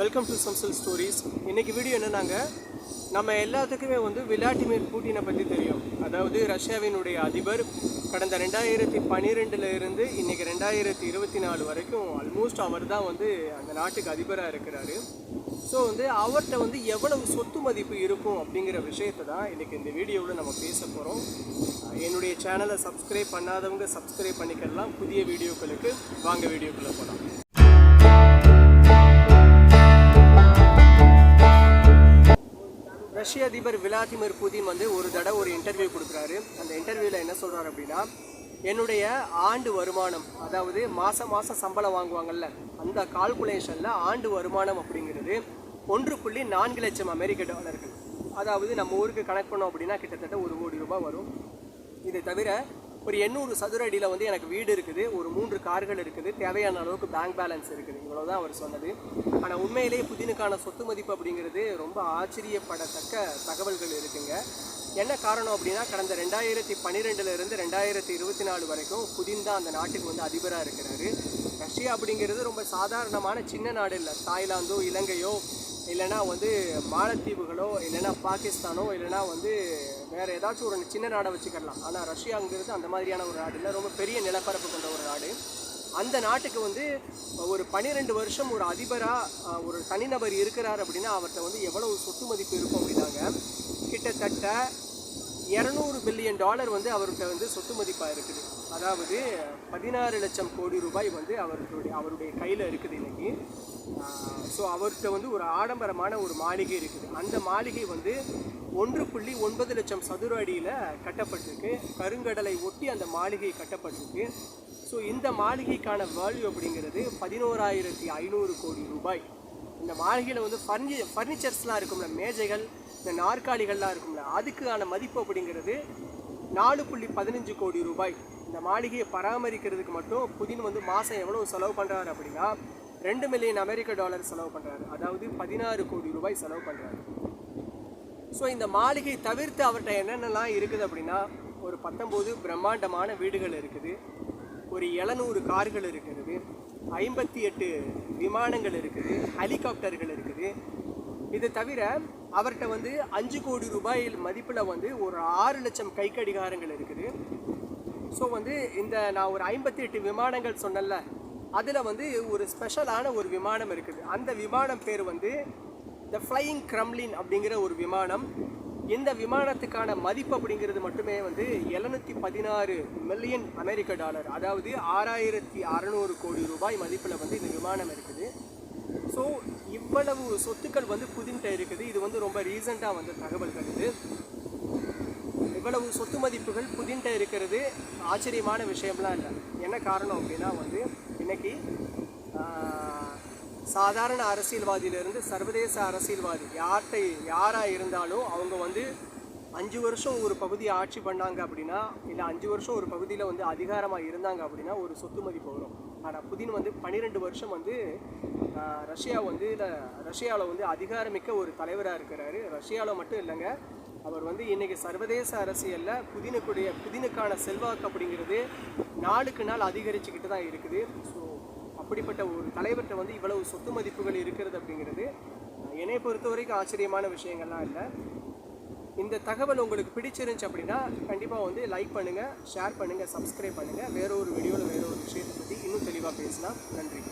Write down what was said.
Welcome to சம்சல் stories இன்றைக்கி video என்னன்னாங்க? நம்ம எல்லாத்துக்குமே வந்து விளாடிமிர் பூட்டினை பற்றி தெரியும். அதாவது ரஷ்யாவினுடைய அதிபர் கடந்த ரெண்டாயிரத்தி பன்னிரெண்டில் இருந்து இன்னைக்கு ரெண்டாயிரத்தி இருபத்தி நாலு வரைக்கும் ஆல்மோஸ்ட் அவர் தான் வந்து அந்த நாட்டுக்கு அதிபராக இருக்கிறாரு. ஸோ வந்து அவர்கிட்ட வந்து எவ்வளவு சொத்து மதிப்பு இருக்கும் அப்படிங்கிற விஷயத்தை தான் இன்றைக்கி இந்த வீடியோவில் நம்ம பேச போகிறோம் என்னுடைய சேனலை சப்ஸ்கிரைப் பண்ணாதவங்க சப்ஸ்கிரைப் பண்ணிக்கலாம். புதிய வீடியோக்களுக்கு வாங்க வீடியோக்குள்ளே போகலாம் அதிபர் விளாதிமிர் புதின் வந்து ஒரு தடவை ஒரு இன்டர்வியூ கொடுக்குறாரு. அந்த இன்டர்வியூவில் என்ன சொல்கிறார் அப்படின்னா என்னுடைய ஆண்டு வருமானம் அதாவது மாதம் மாதம் சம்பளம் வாங்குவாங்கல்ல அந்த கால்குலேஷனில் ஆண்டு வருமானம் அப்படிங்கிறது ஒன்று புள்ளி நான்கு லட்சம் அமெரிக்க டாலர்கள். அதாவது நம்ம ஊருக்கு கணக்கு பண்ணோம் அப்படின்னா கிட்டத்தட்ட ஒரு கோடி ரூபாய் வரும். இதை தவிர ஒரு எண்ணூறு சதுர அடியில் வந்து எனக்கு வீடு இருக்குது ஒரு மூன்று கார்கள் இருக்குது தேவையான அளவுக்கு பேங்க் பேலன்ஸ் இருக்குது. இவ்வளோதான் அவர் சொன்னது. ஆனால் உண்மையிலேயே புதினுக்கான சொத்து மதிப்பு அப்படிங்கிறது ரொம்ப ஆச்சரியப்படத்தக்க தகவல்கள் இருக்குங்க. என்ன காரணம் அப்படின்னா கடந்த ரெண்டாயிரத்தி பன்னிரெண்டுலேருந்து ரெண்டாயிரத்தி இருபத்தி நாலு வரைக்கும் புதின் தான் அந்த நாட்டுக்கு வந்து அதிபராக இருக்கிறாரு. ரஷ்யா அப்படிங்கிறது ரொம்ப சாதாரணமான சின்ன நாடு இல்லை. தாய்லாந்தோ இலங்கையோ இல்லைனா வந்து மாலத்தீவுகளோ இல்லைனா பாகிஸ்தானோ இல்லைனா வந்து வேறு ஏதாச்சும் ஒரு சின்ன நாடை வச்சுக்கலாம் ஆனால் ரஷ்யாங்கிறது அந்த மாதிரியான ஒரு நாடு இல்லை. ரொம்ப பெரிய நிலப்பரப்பு கொண்ட ஒரு நாடு. அந்த நாட்டுக்கு வந்து ஒரு பன்னிரெண்டு வருஷம் ஒரு அதிபராக ஒரு தனிநபர் இருக்கிறார் அப்படின்னா அவர்கிட்ட வந்து எவ்வளவு சொத்து மதிப்பு இருக்கும் அப்படின்னாங்க. கிட்டத்தட்ட இரநூறு பில்லியன் டாலர் வந்து அவர்கிட்ட வந்து சொத்து மதிப்பாக இருக்குது அதாவது பதினாறு லட்சம் கோடி ரூபாய் வந்து அவர்களுடைய அவருடைய கையில் இருக்குது இன்னைக்கு. ஸோ அவர்கிட்ட வந்து ஒரு ஆடம்பரமான ஒரு மாளிகை இருக்குது. அந்த மாளிகை வந்து ஒன்று புள்ளி ஒன்பது லட்சம் சதுர அடியில் கட்டப்பட்டிருக்கு. கருங்கடலை ஒட்டி அந்த மாளிகை கட்டப்பட்டிருக்கு. ஸோ இந்த மாளிகைக்கான வேல்யூ அப்படிங்கிறது பதினோராயிரத்தி ஐநூறு கோடி ரூபாய். இந்த மாளிகையில் வந்து ஃபர்னி ஃபர்னிச்சர்ஸ்லாம் இருக்கும்ல மேஜைகள் இந்த நாற்காலிகள்லாம் இருக்கும்ல அதுக்கான மதிப்பு அப்படிங்கிறது நாலு புள்ளி பதினஞ்சு கோடி ரூபாய். இந்த மாளிகையை பராமரிக்கிறதுக்கு மட்டும் புதின் வந்து மாதம் எவ்வளோ செலவு பண்ணுறாரு அப்படின்னா ரெண்டு மில்லியன் அமெரிக்க டாலர் செலவு பண்ணுறாரு அதாவது பதினாறு கோடி ரூபாய் செலவு பண்ணுறாரு ஸோ இந்த மாளிகை தவிர்த்து அவர்கிட்ட என்னென்னலாம் இருக்குது அப்படின்னா ஒரு பத்தொம்போது பிரம்மாண்டமான வீடுகள் இருக்குது. ஒரு எழுநூறு கார்கள் இருக்கிறது ஐம்பத்தி எட்டு விமானங்கள் இருக்குது. ஹெலிகாப்டர்கள் இருக்குது. இது தவிர அவர்கிட்ட வந்து அஞ்சு கோடி ரூபாய் மதிப்பில் வந்து ஒரு ஆறு லட்சம் கை கடிகாரங்கள் இருக்குது. ஸோ வந்து இந்த நான் ஒரு ஐம்பத்தி எட்டு விமானங்கள் சொன்னேன்ல அதில் வந்து ஒரு ஸ்பெஷலான ஒரு விமானம் இருக்குது. அந்த விமானம் பேர் வந்து த ஃப்ளையிங் க்ரம்லின் அப்படிங்கிற ஒரு விமானம். இந்த விமானத்துக்கான மதிப்பு அப்படிங்கிறது மட்டுமே வந்து எழுநூற்றி பதினாறு மில்லியன் அமெரிக்க டாலர் அதாவது ஆறாயிரத்தி அறநூறு கோடி ரூபாய் மதிப்பில் வந்து இந்த விமானம் இருக்குது. ஸோ இவ்வளவு சொத்துக்கள் வந்து புதின்ட்ட இருக்குது. இது வந்து ரொம்ப ரீசண்டாக வந்த தகவல்கள் இது. இவ்வளவு சொத்து மதிப்புகள் புதின்ட்ட இருக்கிறது. ஆச்சரியமான விஷயம்லாம் இல்லை. என்ன காரணம் அப்படின்னா வந்து இன்னைக்கு சாதாரண அரசியல்வாதியிலிருந்து சர்வதேச அரசியல்வாதி யார்கிட்ட யாராக இருந்தாலும் அவங்க வந்து அஞ்சு வருஷம் ஒரு பகுதியை ஆட்சி பண்ணாங்க அப்படின்னா இல்லை அஞ்சு வருஷம் ஒரு பகுதியில் வந்து அதிகாரமாக இருந்தாங்க அப்படின்னா ஒரு சொத்து மதிப்பு வரும். ஆனால் புதின் வந்து பன்னிரெண்டு வருஷம் வந்து ரஷ்யா வந்து ரஷ்யாவில் வந்து அதிகாரமிக்க ஒரு தலைவராக இருக்கிறாரு. ரஷ்யாவில் மட்டும் இல்லைங்க. அவர் வந்து இன்றைக்கி சர்வதேச அரசியலில் புதினுக்குடைய புதினுக்கான செல்வாக்கு அப்படிங்கிறது நாளுக்கு நாள் அதிகரிச்சுக்கிட்டு தான் இருக்குது. ஸோ அப்படிப்பட்ட ஒரு தலைவர்கிட்ட வந்து இவ்வளவு சொத்து மதிப்புகள் இருக்கிறது அப்படிங்கிறது என்னை பொறுத்த வரைக்கும் ஆச்சரியமான விஷயங்கள்லாம் இல்லை. இந்த தகவல் உங்களுக்கு பிடிச்சிருந்துச்சு அப்படின்னா கண்டிப்பாக வந்து லைக் பண்ணுங்கள் ஷேர் பண்ணுங்கள் சப்ஸ்கிரைப் பண்ணுங்கள் வேற ஒரு வீடியோவில் வேற ஒரு விஷயத்தை பற்றி இன்னும் தெளிவாக பேசலாம். நன்றி.